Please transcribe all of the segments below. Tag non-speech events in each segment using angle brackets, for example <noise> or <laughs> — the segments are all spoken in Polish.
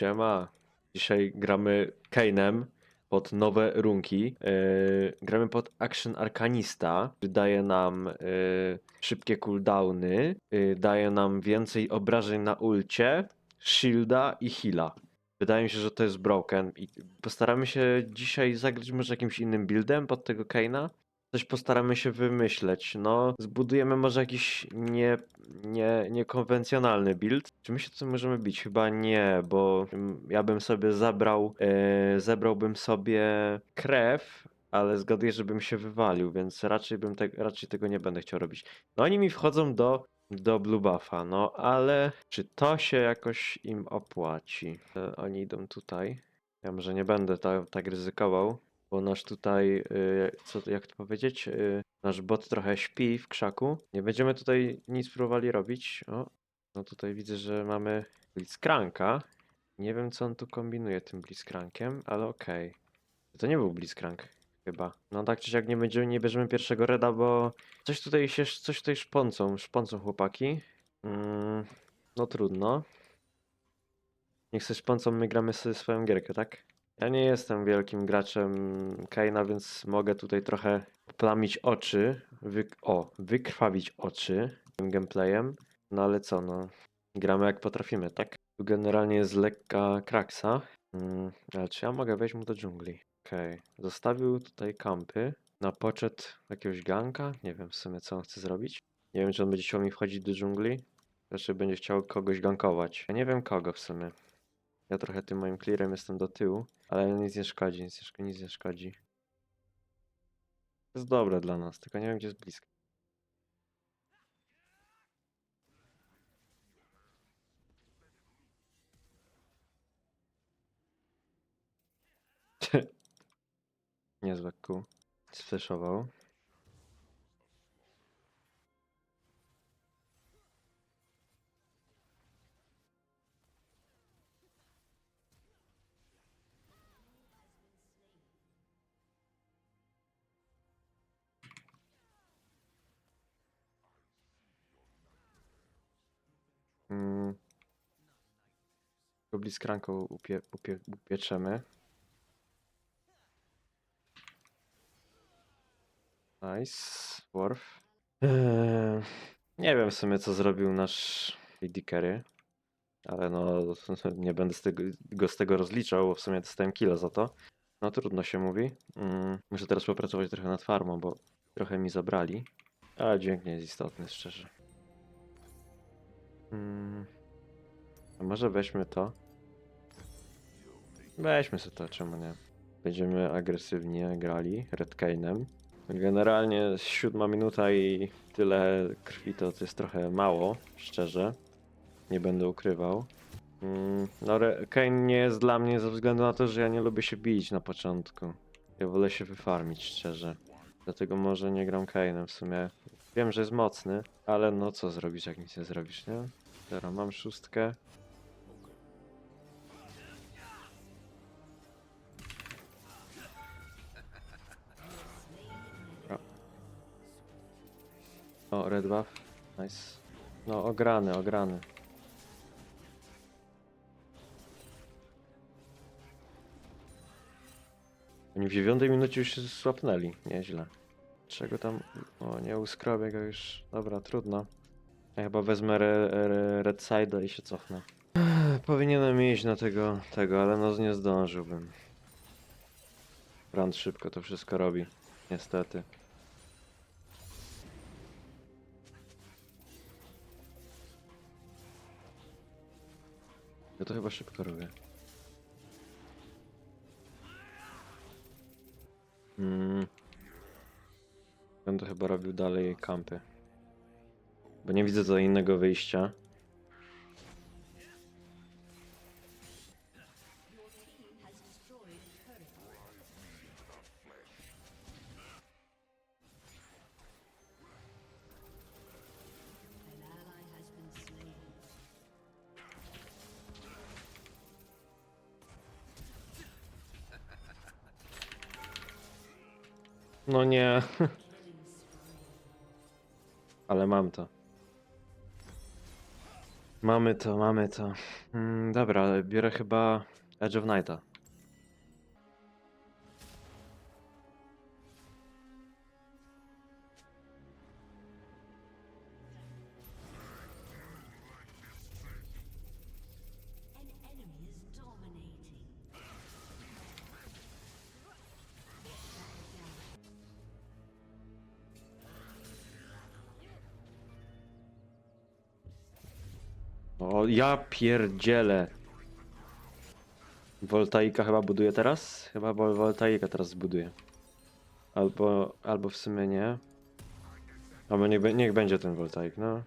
Siema. Dzisiaj gramy Kane'em pod nowe runki. Yy, gramy pod Action Arcanista. Daje nam yy, szybkie cooldowny. Yy, daje nam więcej obrażeń na ulcie, shielda i heala. Wydaje mi się, że to jest broken. I postaramy się dzisiaj zagrać może jakimś innym buildem pod tego Kane'a. Coś postaramy się wymyśleć. No, zbudujemy może jakiś nie, nie, niekonwencjonalny build. Czy my się tutaj możemy bić? Chyba nie, bo mm, ja bym sobie zabrał, e, zebrałbym sobie krew, ale zgaduję, żebym się wywalił, więc raczej bym te, raczej tego nie będę chciał robić. No oni mi wchodzą do, do blue buffa, no ale czy to się jakoś im opłaci? E, oni idą tutaj. Ja może nie będę ta, tak ryzykował. Bo nasz tutaj, y, co jak to powiedzieć, y, nasz bot trochę śpi w krzaku. Nie będziemy tutaj nic próbowali robić. O, no tutaj widzę, że mamy Blitzcranka. Nie wiem, co on tu kombinuje tym Blitzcrankiem, ale okej. To nie był Blitzcrank chyba. No tak czy siak nie będziemy, nie bierzemy pierwszego reda, bo coś tutaj się, coś tutaj szponcą, szponcą chłopaki. Mm, no trudno. Niech se szponcą, my gramy sobie swoją gierkę, tak? Ja nie jestem wielkim graczem Kaina, więc mogę tutaj trochę plamić oczy. Wy... O, wykrwawić oczy tym gameplayem. No ale co, no. Gramy jak potrafimy, tak? Tu generalnie jest lekka kraksa. Mm, ale czy ja mogę wejść mu do dżungli? Okej. Zostawił tutaj kampy na poczet jakiegoś ganka. Nie wiem w sumie co on chce zrobić. Nie wiem czy on będzie chciał mi wchodzić do dżungli. Raczej będzie chciał kogoś gankować. Ja nie wiem kogo w sumie. Ja trochę tym moim clearem jestem do tyłu, ale nic nie szkodzi, nic nie, nic nie szkodzi. To jest dobre dla nas, tylko nie wiem gdzie jest blisko. <laughs> Niezłe kół. Sfleszował. Go bliskranką upie, upie, upieczemy. Nice. Worf. Eee, nie wiem w sumie co zrobił nasz Carry. Ale no <laughs> nie będę z tego, go z tego rozliczał, bo w sumie dostałem killa za to. No trudno się mówi. Mm, muszę teraz popracować trochę nad farmą, bo trochę mi zabrali. Ale dźwięk nie jest istotny, szczerze. Mm. Może weźmy to? Weźmy sobie to, czemu nie? Będziemy agresywnie grali Red Kane'em. Generalnie siódma minuta i tyle krwi to, jest trochę mało, szczerze. Nie będę ukrywał. Mm, no, Kane nie jest dla mnie ze względu na to, że ja nie lubię się bić na początku. Ja wolę się wyfarmić, szczerze. Dlatego może nie gram Kane'em w sumie. Wiem, że jest mocny, ale no co zrobisz, jak nic nie zrobisz, nie? Dobra, mam szóstkę. O, red buff. Nice. No, ograny, ograny. Oni w dziewiątej minucie już się słapnęli. Nieźle. Czego tam... O, nie uskrobię go już. Dobra, trudno. Ja chyba wezmę re, re, Red Side'a i się cofnę. Powinienem iść na tego, tego, ale no nie zdążyłbym. Brand szybko to wszystko robi. Niestety. To chyba szybko robię. Mm. Będę chyba robił dalej kampy. Bo nie widzę do innego wyjścia. No nie. Ale mam to. Mamy to, mamy to. Mm, dobra, biorę chyba Edge of Nighta. O, ja pierdzielę. Voltaika chyba buduje teraz? Chyba Voltaika teraz zbuduje. Albo, albo w sumie nie. Albo niech, niech będzie ten Voltaik, no.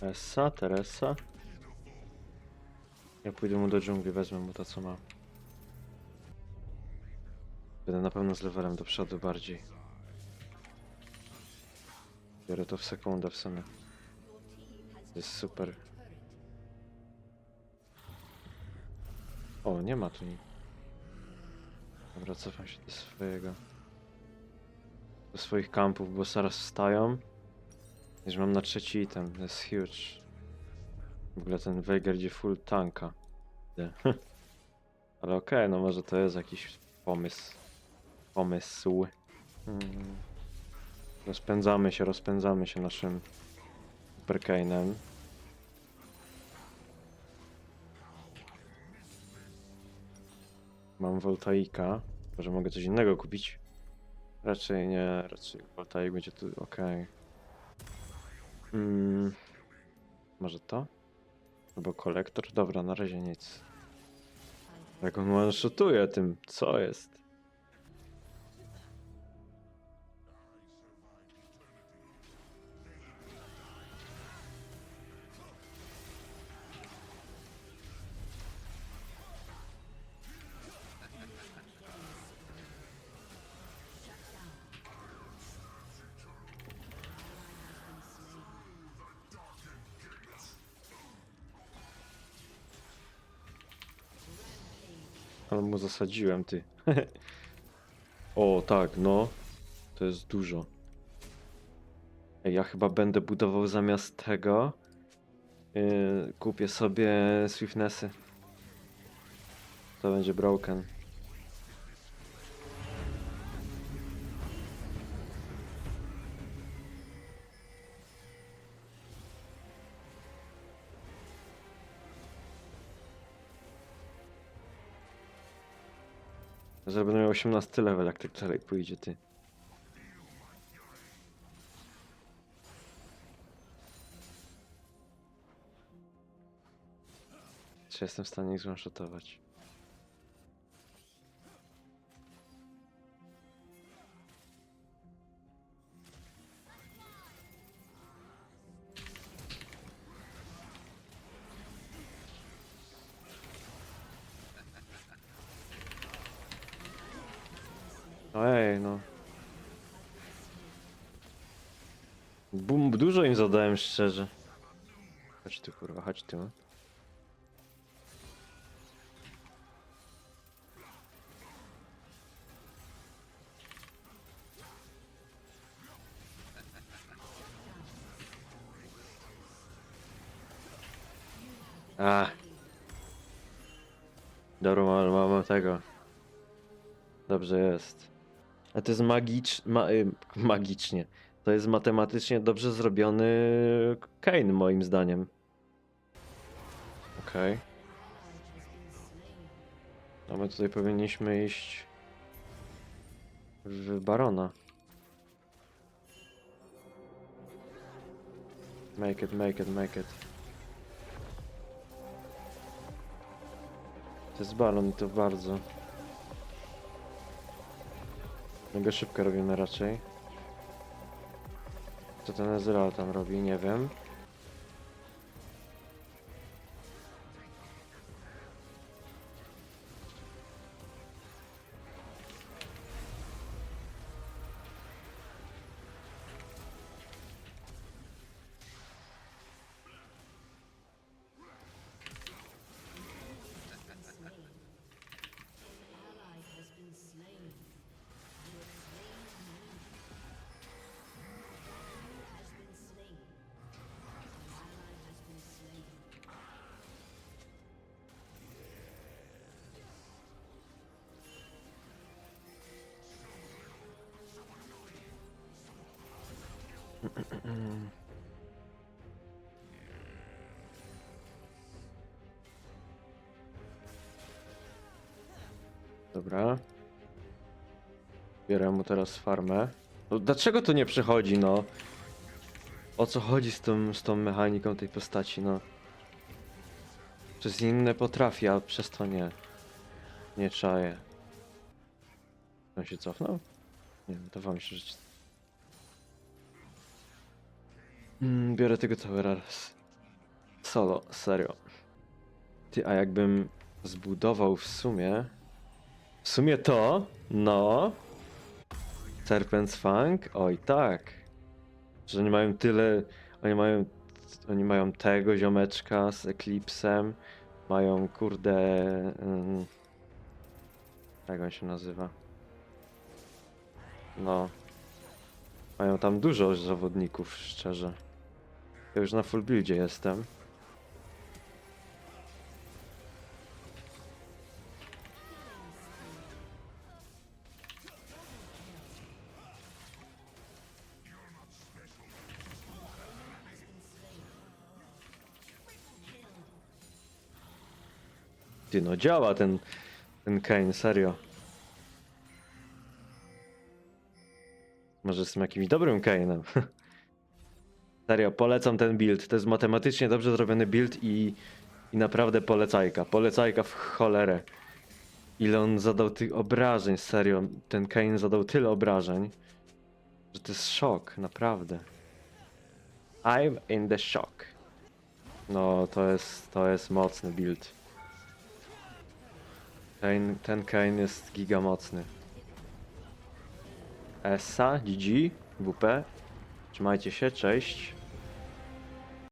Teresa, Teresa. Ja pójdę mu do dżungli, wezmę mu to co ma. Będę na pewno z levelem do przodu bardziej. Biorę to w sekundę w sumie. To jest super. O, nie ma tu nic. Dobra, cofam się do swojego. Do swoich kampów, bo zaraz wstają. Już mam na trzeci item, to jest huge. W ogóle ten Veigar idzie full tanka. <laughs> Ale okej, no może to jest jakiś pomysł. Pomysł. Hmm. Rozpędzamy się, rozpędzamy się naszym Superkainem. Mam Voltaika. Może mogę coś innego kupić? Raczej nie, raczej Voltaik będzie tu okej. Mm, może to? Albo kolektor? Dobra, na razie nic. Jak on one-shotuje tym, co jest? Ale mu zasadziłem, ty. <laughs> o, tak, no. To jest dużo. Ej, Ja chyba będę budował zamiast tego. Yy, kupię sobie Swiftnessy. To będzie broken. Zaraz będę miał 18 level, jak tak dalej pójdzie, ty. Czy jestem w stanie ich zwanshotować? Ojej, no. Bum, dużo im zadałem szczerze. Chodź tu kurwa, chodź tu. no. A. Dobra, mam, mam tego. Dobrze jest. A to jest magicz... Ma, y, <laughs> magicznie. To jest matematycznie dobrze zrobiony Kane, moim zdaniem. Okej. No my tutaj powinniśmy iść w Barona. Make it, make it, make it. To jest Baron i to bardzo. Mega szybko robimy raczej. Co ten Ezreal tam robi, nie wiem. Dobra. Biorę mu teraz farmę. No, dlaczego to nie przychodzi, no? O co chodzi z tą, z tą mechaniką tej postaci, no? Przez inne potrafi, a przez to nie. Nie czaję. On się cofnął? Nie, wydawało mi się, że... Mm, biorę tego towera raz. Solo, serio. Ty, a jakbym zbudował w sumie... W sumie to, no... Serpent's Fang? Oj tak. Że oni mają tyle... Oni mają... Oni mają tego ziomeczka z Eclipsem. Mają, kurde... ym, Jak on się nazywa? No. Mają tam dużo zawodników, szczerze. Ja już na full buildzie jestem. Ty no działa ten, ten Kane, serio. Może jestem jakimś dobrym Kane'em. <laughs> Serio, polecam ten build. To jest matematycznie dobrze zrobiony build i, i naprawdę polecajka. Polecajka w cholerę. Ile on zadał tych obrażeń, serio. Ten Kane zadał tyle obrażeń, że to jest szok, naprawdę. I'm in the shock. No, to jest, to jest mocny build. Ten Kane jest giga mocny. Essa, GG, WP. Trzymajcie się, cześć.